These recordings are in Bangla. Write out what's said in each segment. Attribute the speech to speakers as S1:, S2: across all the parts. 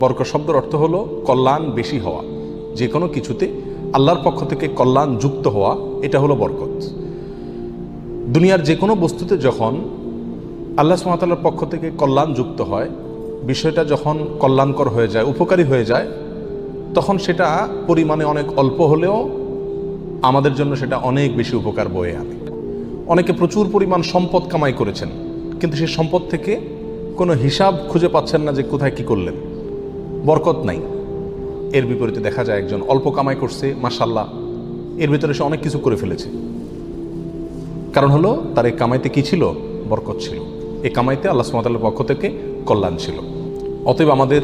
S1: বরকত শব্দের অর্থ হলো কল্যাণ বেশি হওয়া। যে কোনো কিছুতে আল্লাহর পক্ষ থেকে কল্যাণ যুক্ত হওয়া, এটা হলো বরকত। দুনিয়ার যে কোনো বস্তুতে যখন আল্লাহ সুমাতাল্লার পক্ষ থেকে কল্যাণ যুক্ত হয়, বিষয়টা যখন কল্যাণকর হয়ে যায়, উপকারী হয়ে যায়, তখন সেটা পরিমাণে অনেক অল্প হলেও আমাদের জন্য সেটা অনেক বেশি উপকার বয়ে আনে। অনেকে প্রচুর পরিমাণ সম্পদ কামাই করেছেন, কিন্তু সেই সম্পদ থেকে কোনো হিসাব খুঁজে পাচ্ছেন না যে কোথায় কি করলেন। বরকত নাই। এর বিপরীতে দেখা যায় একজন অল্প কামাই করছে মাসাল্লাহ এর ভিতরে সে অনেক কিছু করে ফেলেছে। কারণ হলো, তার এই কামাইতে কী ছিল? বরকত ছিল। এই কামাইতে আল্লাহ সুমাতালের পক্ষ থেকে কল্যাণ ছিল। অতএব আমাদের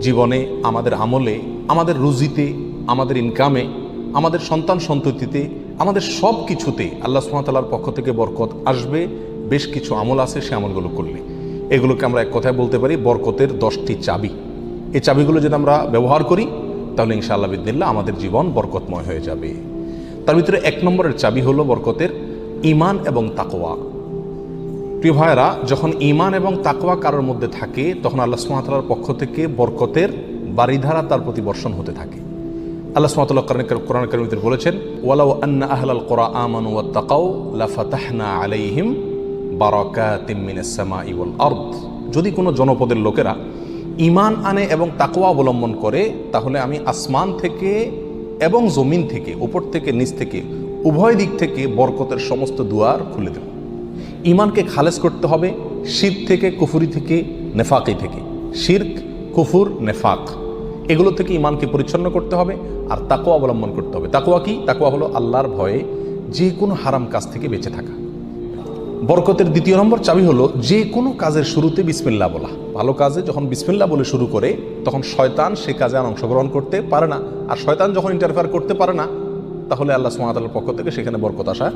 S1: জীবনে, আমাদের আমলে, আমাদের রুজিতে, আমাদের ইনকামে আমাদের সন্তান সন্ততিতে, আমাদের সব কিছুতে আল্লাহ সুমাতালার পক্ষ থেকে বরকত আসবে। বেশ কিছু আমল আছে সে আমলগুলো করলে। এগুলোকে আমরা এক কথায় বলতে পারি বরকতের দশটি চাবি। এই চাবিগুলো যদি আমরা ব্যবহার করি, তাহলে ইনশাআল্লাহ বিদিল্লা আমাদের জীবন বরকতময় হয়ে যাবে। তার ভিতরে এক নম্বরের চাবি হলো বরকতের ইমান এবং তাকোয়া প্রিয় ভাইয়েরা, যখন ইমান এবং তাকোয়া কারোর মধ্যে থাকে, তখন আল্লাহ সুমাতালার পক্ষ থেকে বরকতের বাড়িধারা তার প্রতি বর্ষণ হতে থাকে। আল্লাহ সুমাতাল্লাহ কোরআন করিমিতে বলেছেন, ওয়ালাউ আন্না আহলাল কোরআ আমানু ওয়া তাকাউ লাফাতাহনা আলাইহিম বারাকাতিম মিনাস সামাই ওয়াল আরদ। যদি কোনো জনপদের লোকেরা ইমান আনে এবং তাকোয়া অবলম্বন করে, তাহলে আমি আসমান থেকে এবং জমিন থেকে, উপর থেকে, নিচ থেকে, উভয় দিক থেকে বরকতের সমস্ত দুয়ার খুলে দেব। ইমানকে খালেজ করতে হবে শির থেকে, কুফুরি থেকে, নেফাকি থেকে। শির্ক, কুফুর, নেফাক, এগুলো থেকে ইমানকে পরিচ্ছন্ন করতে হবে আর তাকোয়া অবলম্বন করতে হবে। তাকোয়া কি? তাকোয়া হলো আল্লাহর ভয়ে যে কোনো হারাম কাজ থেকে বেঁচে থাকা। বরকতের দ্বিতীয় নম্বর চাবি হলো যে কোনো কাজের শুরুতে বিসমিল্লা বলা। ভালো কাজে যখন বিসমিল্লা বলে শুরু করে, তখন শয়তান সে কাজে আর অংশগ্রহণ করতে পারে না। আর শয়তান যখন ইন্টারফেয়ার করতে পারে না, তাহলে আল্লাহ সুমাতালের পক্ষ থেকে সেখানে বরকত আসা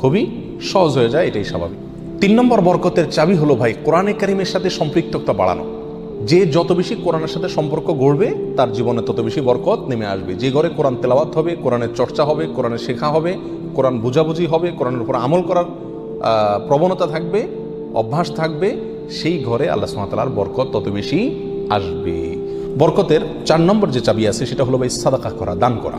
S1: খুবই সহজ হয়ে যায়, এটাই স্বাভাবিক। তিন নম্বর বরকতের চাবি হলো ভাই, কোরআনে কারিমের সাথে সম্পৃক্ততা বাড়ানো। যে যত বেশি কোরআনের সাথে সম্পর্ক গড়বে, তার জীবনে তত বেশি বরকত নেমে আসবে। যে ঘরে কোরআন তেলাওয়াত হবে, কোরআনের চর্চা হবে, কোরআনের শেখা হবে, কোরআন বুঝাবুঝি হবে, কোরআনের উপর আমল করার প্রবণতা থাকবে, অভ্যাস থাকবে, সেই ঘরে আল্লাহ সুমাতালার বরকত তত বেশি আসবে। বরকতের চার নম্বর যে চাবি আছে, সেটা হলো ভাই সাদাকা করা, দান করা।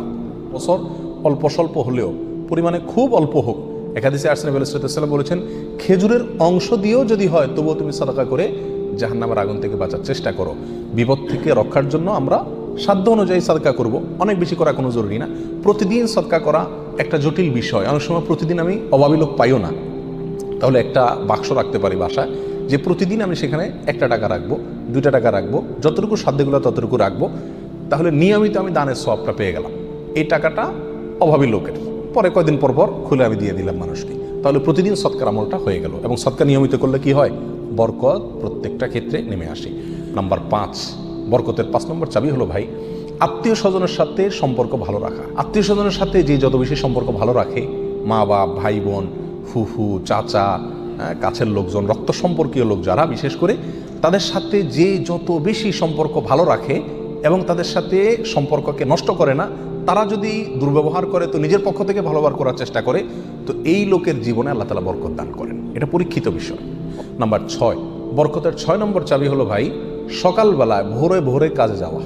S1: বছর অল্প স্বল্প হলেও, পরিমাণে খুব অল্প হোক একাদিসে আর্সেন আলাইসাল্লাম বলেছেন, খেজুরের অংশ দিয়েও যদি হয়, তবুও তুমি সাদাকা করে জাহান্নামের আগুন থেকে বাঁচার চেষ্টা করো। বিপদ থেকে রক্ষার জন্য আমরা সাধ্য অনুযায়ী সাদকা করব। অনেক বেশি করা কোনো জরুরি না। প্রতিদিন সদকা করা একটা জটিল বিষয়। অনেক সময় প্রতিদিন আমি অভাবী লোক পাইও না। তাহলে একটা বাক্স রাখতে পারি বাসায়, যে প্রতিদিন আমি সেখানে একটা টাকা রাখব, দুইটা টাকা রাখব, যতটুকু সাধ্যগুলো ততটুকু রাখব, তাহলে নিয়মিত আমি দানের সবটা পেয়ে গেলাম। এই টাকাটা অভাবী লোকের। পরে কয়দিন পর পর খুলে আমি দিয়ে দিলাম মানুষকে। তাহলে প্রতিদিন সৎকার আমলটা হয়ে গেল এবং সৎকার নিয়মিত করলে কি হয়? বরকত প্রত্যেকটা ক্ষেত্রে নেমে আসে। নাম্বার পাঁচ, বরকতের পাঁচ নম্বর চাবি হলো, ভাই, আত্মীয় স্বজনের সাথে সম্পর্ক ভালো রাখা। আত্মীয় স্বজনের সাথে যে যত বেশি সম্পর্ক ভালো রাখে মা বাপ ভাই বোন ফুফু চাচা কাছের লোকজন, রক্ত সম্পর্কীয় লোক যারা, বিশেষ করে তাদের সাথে যে যত বেশি সম্পর্ক ভালো রাখে এবং তাদের সাথে সম্পর্ককে নষ্ট করে না, তারা যদি দুর্ব্যবহার করে, তো নিজের পক্ষ থেকে ভালোবার করার চেষ্টা করে, তো এই লোকের জীবনে আল্লাহ তালা বরকত দান করেন। এটা পরীক্ষিত বিষয়। নাম্বার ছয়, বরকতের ছয় নম্বর চাবি হলো ভাই, সকালবেলায় ভোরে ভোরে কাজে যাওয়া।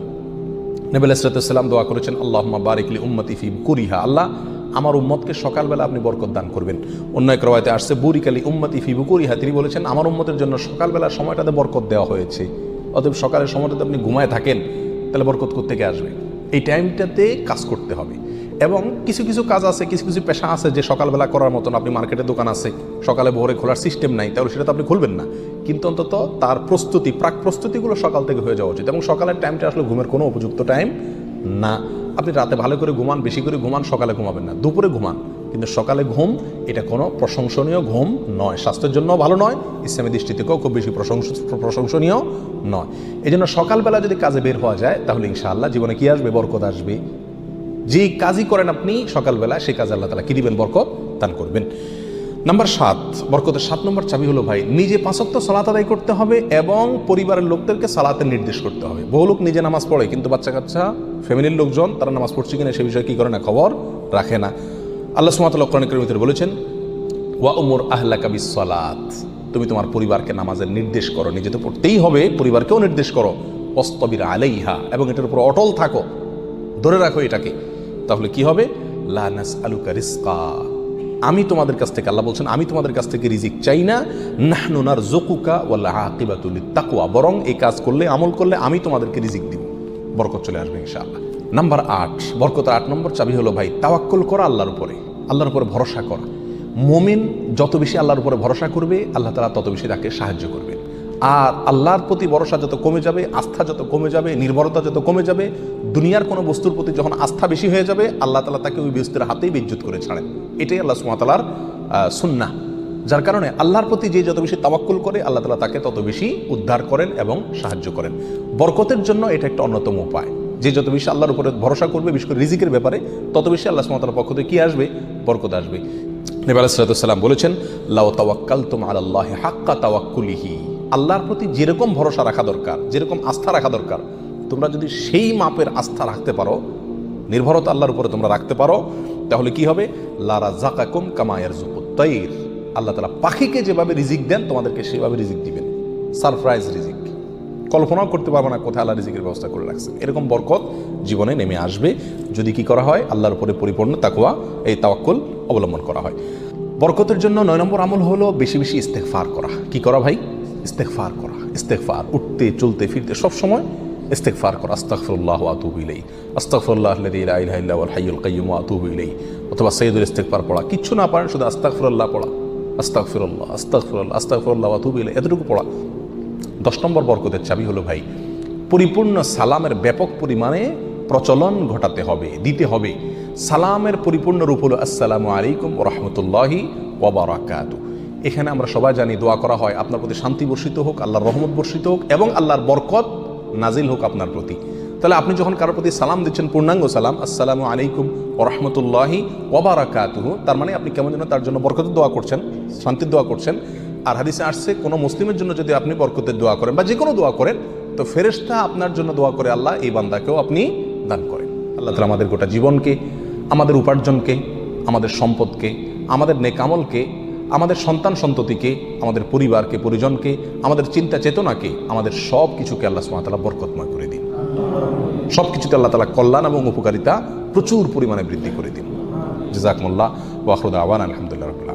S1: নেবেল ইসরাতাম দোয়া করেছেন আল্লাহ বারিকলি উম্মতি ফি কুরিহা। আল্লাহ আমার উম্মতকে সকালবেলা আপনি বরকত দান করবেন। অন্য এক রবায়তে আসছে, বুরিকালি উম্মতি ফি বুকুরিহা। তিনি বলেছেন, আমার উম্মতের জন্য সকালবেলা সময়টাতে বরকত দেওয়া হয়েছে। অতএব সকালের সময়টাতে আপনি ঘুমায় থাকেন, তাহলে বরকত করতে থেকে আসবে? এই টাইমটাতে কাজ করতে হবে। এবং কিছু কিছু কাজ আছে, কিছু কিছু পেশা আছে যে সকালবেলা করার মতন আপনি মার্কেটে দোকান আছে, সকালে ভোরে খোলার সিস্টেম নাই, তাহলে সেটা তো আপনি খুলবেন না। কিন্তু অন্তত তার প্রস্তুতি, প্রাক প্রস্তুতিগুলো সকাল থেকে হয়ে যাওয়া উচিত। এবং সকালের টাইমটা আসলে ঘুমের কোনো উপযুক্ত টাইম না। আপনি রাতে ভালো করে ঘুমান, বেশি করে ঘুমান, সকালে ঘুমাবেন না। দুপুরে ঘুমান। কিন্তু সকালে ঘুম, এটা কোনো প্রশংসনীয় ঘুম নয়। স্বাস্থ্যের জন্য ভালো নয়, ইসলামী দৃষ্টিতেও খুব বেশি প্রশংস প্রশংসনীয় নয়। এই জন্য সকালবেলা যদি কাজে বের হওয়া যায়, তাহলে ইনশাআল্লাহ জীবনে কী আসবে? বরকত আসবে। যেই কাজই করেন আপনি সকালবেলা, সেই কাজ আল্লাহ তালা কী দিবেন? বরকত দান করবেন। নাম্বার সাত, বরকতের সাত নম্বর চাবি হলো ভাই, নিজে পাঁচত্ব সালাত আদায় করতে হবে এবং পরিবারের লোকদেরকে সালাতের নির্দেশ করতে হবে। বহু লোক নিজে নামাজ পড়ে, কিন্তু বাচ্চা কাচ্চা ফ্যামিলির লোকজন, তারা নামাজ পড়ছে কিনা সে বিষয়ে কী করে না খবর রাখে না। আল্লাহ সুমাতাল্লাহ কোরআন করিমের ভিতরে বলেছেন, ওয়া উমর আহলা কাবি সালাত তুমি তোমার পরিবারকে নামাজের নির্দেশ করো, নিজে তো পড়তেই হবে, পরিবারকেও নির্দেশ করো। অস্তবির আলাইহা এবং এটার উপর অটল থাকো। ধরে রাখো এটাকে। তাহলে কি হবে? লানাস আলুকা রিস্কা আমি তোমাদের কাছ থেকে, আল্লাহ বলছেন, আমি তোমাদের কাছ থেকে রিজিক চাই না। নাহনুনার জকুকা ওয়াল্লাহ আকিবাতুলি তাকুয়া বরং এই কাজ করলে, আমল করলে আমি তোমাদেরকে রিজিক দিব। বরকত চলে আসবে ইনশাআল্লাহ। নাম্বার আট, বরকতের আট নম্বর চাবি হলো, ভাই, তাওয়াক্কল করা আল্লাহর উপরে। আল্লাহর উপরে ভরসা করা। মোমিন যত বেশি আল্লাহর উপরে ভরসা করবে, আল্লাহ তালা তত বেশি তাকে সাহায্য করবে। আর আল্লাহর প্রতি ভরসা যত কমে যাবে, আস্থা যত কমে যাবে, নির্ভরতা যত কমে যাবে, দুনিয়ার কোনো বস্তুর প্রতি যখন আস্থা বেশি হয়ে যাবে, আল্লাহ তালা তাকে ওই বস্তুর হাতেই বিদ্যুৎ করে ছাড়েন। এটাই আল্লাহ সুমাতালার সুন্না যার কারণে আল্লাহর প্রতি যে যত বেশি তাওয়াক্কুল করে, আল্লাহ তালা তাকে তত বেশি উদ্ধার করেন এবং সাহায্য করেন। বরকতের জন্য এটা একটা অন্যতম উপায়। যে যত বেশি আল্লাহর উপরে ভরসা করবে, বিশেষ করে রিজিকের ব্যাপারে, তত বেশি আল্লাহ সুমাতার পক্ষ থেকে কি আসবে? বরকত আসবে। নেব আলাইসালাম বলেছেন লাও তাওয়াক্কাল তুম আল্লাহ হাক্কা তাওয়াক্কুলিহি। আল্লাহর প্রতি যেরকম ভরসা রাখা দরকার, যেরকম আস্থা রাখা দরকার, তোমরা যদি সেই মাপের আস্থা রাখতে পারো, নির্ভরতা আল্লাহর উপরে তোমরা রাখতে পারো, তাহলে কি হবে? লারা জাকাকুম কামায়ের জুকুত্তাইর আল্লাহ তালা পাখিকে যেভাবে রিজিক দেন, তোমাদেরকে সেভাবে রিজিক দিবেন। সারপ্রাইজ রিজিক। কল্পনাও করতে পারব না কোথায় আল্লাহ রিজিকের ব্যবস্থা করে রাখছেন। এরকম বরকত জীবনে নেমে আসবে। যদি কি করা হয়? আল্লাহর উপরে পরিপূর্ণ তাকুয়া এই তাওয়াক্কুল অবলম্বন করা হয়। বরকতের জন্য নয় নম্বর আমল হলো বেশি বেশি ইস্তেকফার করা। কি করা ভাই? ইস্তেকফার করা ইস্তেকফার উঠতে, চলতে, ফিরতে, সব সময় ইস্তেকফার করা। আস্তাগফিরুল্লাহ ওয়া আতুবু ইলাইহি। আস্তাগফিরুল্লাহ আল্লাযী লা ইলাহা ইল্লা হুয়াল হাইয়ুল কাইয়্যুম ওয়া আতুবু ইলাইহি। অথবা সাইয়্যিদুল ইস্তেগফার পড়া। কিচ্ছু না পারেন, শুধু আস্তাগফিরুল্লাহ পড়া। আস্তাগফিরুল্লাহ আস্তাগফিরুল্লাহ আস্তাগফিরুল্লাহ ওয়া আতুবু ইলাইহি। এতটুকু পড়া। দশ নম্বর বরকতের চাবি হলো, ভাই, পরিপূর্ণ সালামের ব্যাপক পরিমাণে প্রচলন ঘটাতে হবে, দিতে হবে। সালামের পরিপূর্ণ রূপ হলো, আসসালামু আলাইকুম রহমতুল্লাহি ওবরাকাত এখানে আমরা সবাই জানি দোয়া করা হয়। আপনার প্রতি শান্তি বর্ষিত হোক, আল্লাহর রহমত বর্ষিত হোক এবং আল্লাহর বরকত নাজিল হোক আপনার প্রতি। তাহলে আপনি যখন কারোর প্রতি সালাম দিচ্ছেন, পূর্ণাঙ্গ সালাম, আসসালামু আলাইকুম ও রহমতুল্লাহি ওবরাকাতুহু তার মানে আপনি কেমন যেন তার জন্য বরকতের দোয়া করছেন, শান্তির দোয়া করছেন। আর হাদিসে আসছে, কোনো মুসলিমের জন্য যদি আপনি বরকতের দোয়া করেন বা যে কোনো দোয়া করেন, তো ফেরেশতা আপনার জন্য দোয়া করে আল্লাহ, এই বান্দাকেও আপনি দান করেন। আল্লাহ তালা আমাদের গোটা জীবনকে, আমাদের উপার্জনকে, আমাদের সম্পদকে, আমাদের নেকামলকে আমাদের সন্তান সন্ততিকে, আমাদের পরিবারকে, পরিজনকে, আমাদের চিন্তা চেতনাকে, আমাদের সব কিছুকে আল্লাহ সুমাতালা বরকতময় করে দিন। সব কিছুতে আল্লাহ তালা কল্যাণ এবং উপকারিতা প্রচুর পরিমাণে বৃদ্ধি করে দিন। জাকমুল্লাহ ওয়াহরুদ আওয়ান আলহামদুলিল্লাহ